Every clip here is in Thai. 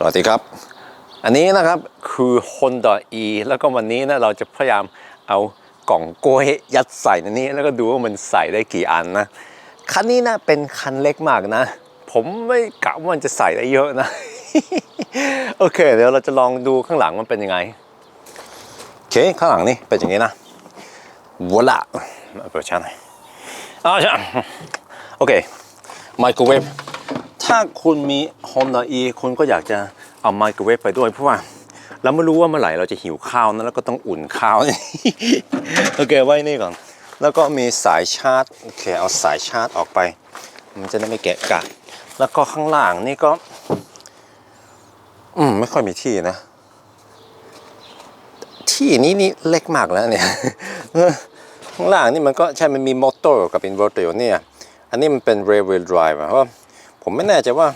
สวัสดีครับ อันนี้นะครับคือ Honda E แล้วก็วันนี้นะเราจะพยายามเอากล่องกล้วยยัดใส่ในนี้ แล้วก็ดูว่ามันใส่ได้กี่อันนะ คันนี้นะเป็นคันเล็กมากนะ ผมไม่กะว่ามันจะใส่ได้เยอะนะ โอเค เดี๋ยวเราจะลองดูข้างหลังมันเป็นยังไง โอเค ข้างหลังนี่เป็นอย่างนี้นะวอละเปิดชาหน่อยอ่าใช่โอเคไมโครเวฟ ถ้าคุณมี Honda E คุณก็อยากจะเอาไมโครเวฟไปด้วย เพราะว่าเราไม่รู้ว่าเมื่อไหร่เราจะหิวข้าวนะแล้วก็ต้องอุ่นข้าว โอเคไว้นี่ก่อน แล้วก็มีสายชาร์จโอเคเอาสายชาร์จออกไป มันจะได้ไม่แกะกะแล้วก็ข้างล่างนี่ก็ อืมไม่ค่อยมีที่นะ ที่นี้นี่เล็กมากแล้วเนี่ยข้างล่างนี่มันก็ใช่มันมีมอเตอร์กับอินเวอร์เตอร์เนี่ยอันนี้มันเป็น railway drive เพราะ ผมไม่แน่ใจว่า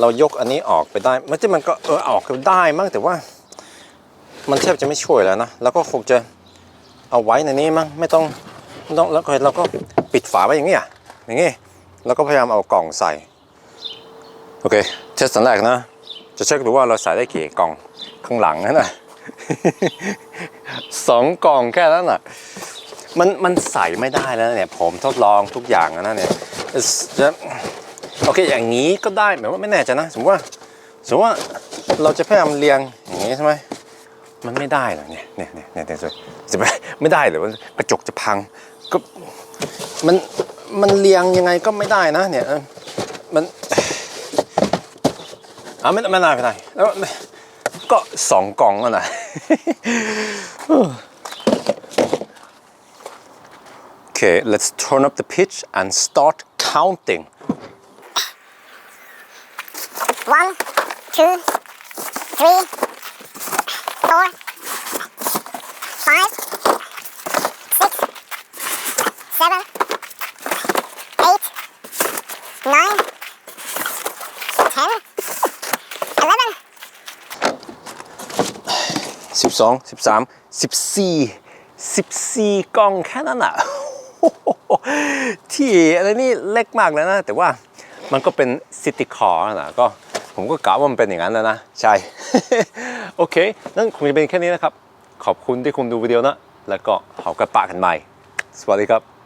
เรายกอันนี้ออกไปได้มันจะมันก็เออออกได้มั้งแต่ว่า มันแทบจะไม่ช่วยแล้วนะแล้วก็คงจะเอาไว้ในนี้มั้งไม่ต้องไม่ต้องแล้วก็เราก็ปิดฝาไว้อย่างนี้อะอย่างนี้แล้วก็พยายามเอากล่องใส่โอเคเทสตันแรกนะ จะเช็คดูว่าเราใส่ได้กี่กล่องข้างหลังนั่นนะสองกล่องแค่นั้นน่ะมันมันใส่ไม่ได้แล้วเนี่ยผมทดลองทุกอย่างแล้วนะเนี่ยจะ โอเคอย่างนี้ก็ได้แบบว่าไม่แน่ใจนะ สมมติว่าสมมติว่าเราจะพยายามเรียงอย่างนี้ใช่ไหมมันไม่ได้หรอกเนี่ยเนี่ยเนี่ยเนี่ยเนี่ยจะไปไม่ได้หรือว่ากระจกจะพังก็มันมันเรียงยังไงก็ไม่ได้นะเนี่ยมันอะไม่ไม่ได้ไม่ได้แล้วก็สองกล่องแล้วนะ Okay, let's turn up the pitch and start counting. One, two, three, four, five, six, seven, eight, nine, ten, eleven, 12 13 14 14กล่องแค่นั้นอะที่อะไรนี่เล็กมากแล้วนะ แต่ว่ามันก็เป็นซิตี้คอร์นะก็ ผมก็กะว่ามันเป็นอย่างนั้นแล้วนะ ใช่ โอเค นั่นคงจะเป็นแค่นี้นะครับ ขอบคุณที่คุณดูวิดีโอนะ แล้วก็หอกระปะกันใหม่ สวัสดีครับ